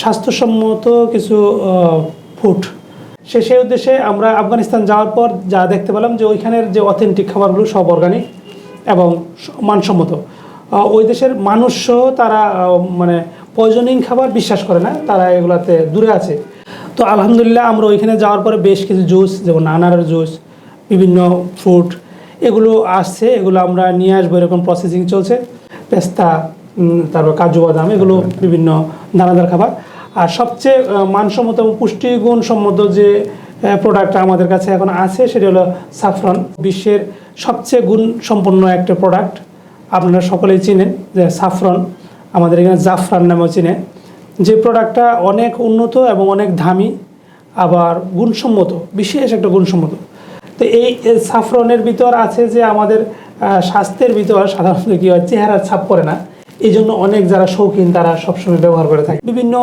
স্বাস্থ্যসম্মত কিছু ফুড সে, সেই উদ্দেশ্যে আমরা আফগানিস্তান যাওয়ার পর যা দেখতে পেলাম যে ওইখানের যে অথেন্টিক খাবারগুলো সব অর্গানিক এবং মানসম্মত। ওই দেশের মানুষও তারা মানে পয়জনিং খাবার বিশ্বাস করে না, তারা এগুলাতে দূরে আছে। তো আলহামদুলিল্লাহ আমরা ওইখানে যাওয়ার পরে বেশ কিছু জুস যেমন আনারের জুস বিভিন্ন ফ্রুট এগুলো আসছে, এগুলো আমরা নিয়ে আসব, এরকম প্রসেসিং চলছে। পেস্তা তারপর কাজু বাদাম এগুলো বিভিন্ন দানাদার খাবার। আর সবচেয়ে মানসম্মত এবং পুষ্টিগুণ সম্মত যে প্রোডাক্ট আমাদের কাছে এখন আছে সেটি হলো সাফরন বিশ্বের সবচেয়ে গুণ সম্পন্ন একটা প্রোডাক্ট আপনারা সকলেই চিনেন যে সাফরন আমাদের এখানে জাফরান নামেও চিনে। যে প্রোডাক্টটা অনেক উন্নত এবং অনেক দামি আবার গুণসম্মত বিশেষ একটা গুণসম্মত। তো এই সাফরনের ভিতর আছে যে আমাদের স্বাস্থ্যের ভিতর সাধারণত কী হয় চেহারার ছাপ পড়ে না। এই জন্য অনেক যারা শৌখিন, তারা সবসময় ব্যবহার করে থাকে। বিভিন্ন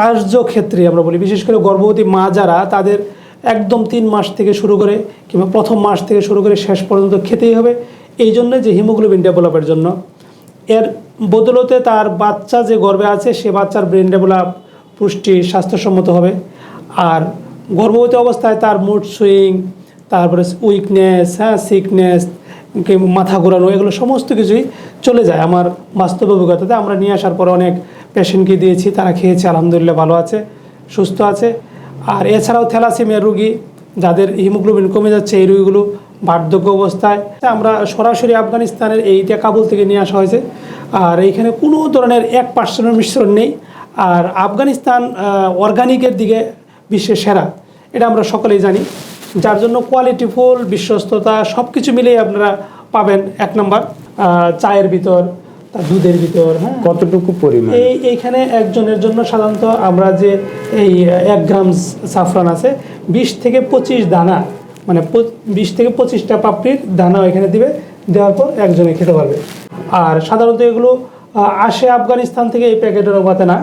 কার্যক্ষেত্রে আমরা বলি, বিশেষ করে গর্ভবতী মা যারা, তাদের একদম তিন মাস থেকে শুরু করে কিংবা প্রথম মাস থেকে শুরু করে শেষ পর্যন্ত খেতেই হবে। এই জন্য যে হিমোগ্লোবিন ডেভেলপের জন্য, এর বদলতে তার বাচ্চা যে গর্ভে আছে, সে বাচ্চার ব্রেন ডেভেলপ পুষ্টি স্বাস্থ্যসম্মত হবে। আর গর্ভবতী অবস্থায় তার মুড সুইং তারপরে উইকনেস হ্যাঁ সিকনেস মাথা ঘোরানো, এগুলো সমস্ত কিছুই চলে যায়। আমার বাস্তব অভিজ্ঞতাতে আমরা নিয়ে আসার পর অনেক পেশেন্টকে দিয়েছি, তারা খেয়েছে, আলহামদুলিল্লাহ ভালো আছে, সুস্থ আছে। আর এছাড়াও থ্যালাসেমিয়া রুগী, যাদের হিমোগ্লোবিন কমে যাচ্ছে, এই রোগীগুলো বার্ধক্য অবস্থায়। আমরা সরাসরি আফগানিস্তানের এইটা কাবুল থেকে নিয়ে আসা হয়েছে। আর এইখানে কোনো ধরনের এক পার্সেন্টের মিশ্রণ নেই। আর আফগানিস্তান অর্গানিকের দিকে বিশ্বের সেরা। এটা আমরা সকলেই জানি। যার জন্য কোয়ালিটিফুল বিশ্বস্ততা সব কিছু মিলিয়ে আপনারা পাবেন এক নম্বর চায়ের ভিতর দুধের ভিতর হ্যাঁ। কতটুকু পরিমাণ? এই এইখানে একজনের জন্য সাধারণত আমরা যে এই এক গ্রাম সাফরান আছে বিশ থেকে পঁচিশ দানা মানে বিশ থেকে পঁচিশটা পাপড়ির দানা এখানে দিবে দেওয়ার পর একজনে খেতে পারবে। আর সাধারণত এগুলো আসে আফগানিস্তান থেকে এই প্যাকেটের অবাতে না।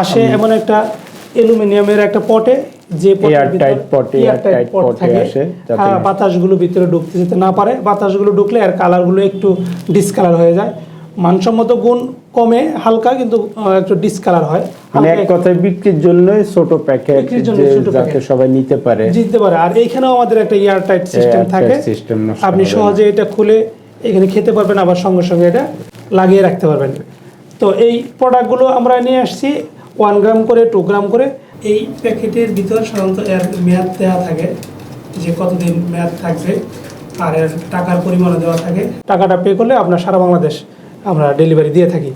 আসে এমন একটা অ্যালুমিনিয়ামের একটা পটে যে থাকে। হ্যাঁ, বাতাসগুলো ভিতরে ঢুকতে যেতে না পারে। বাতাসগুলো ঢুকলে আর কালারগুলো একটু ডিসকালার হয়ে যায়। মানসম্মত গুণ কমে হালকা কিন্তু একটু ডিসকালার হয়। মানে এক কথায় বিক্রির জন্য ছোট প্যাকেট যাতে সবাই নিতে পারে। জিততে পারে। আর এইখানেও আমাদের একটা এয়ার টাইট সিস্টেম থাকে। আপনি সহজে এটা খুলে এখানে খেতে পারবেন আবার সঙ্গে সঙ্গে এটা লাগিয়ে রাখতে পারবেন। তো এই প্রোডাক্টগুলো আমরা নিয়ে আসছি। ওয়ান গ্রাম করে টু গ্রাম করে। এই প্যাকেটের ভিতর সাধারণত এর মেয়াদ দেওয়া থাকে, যে কতদিন মেয়াদ থাকবে, আর এর টাকার পরিমাণও দেওয়া থাকে। টাকাটা পে করলে আপনার সারা বাংলাদেশ আমরা ডেলিভারি দিয়ে থাকি।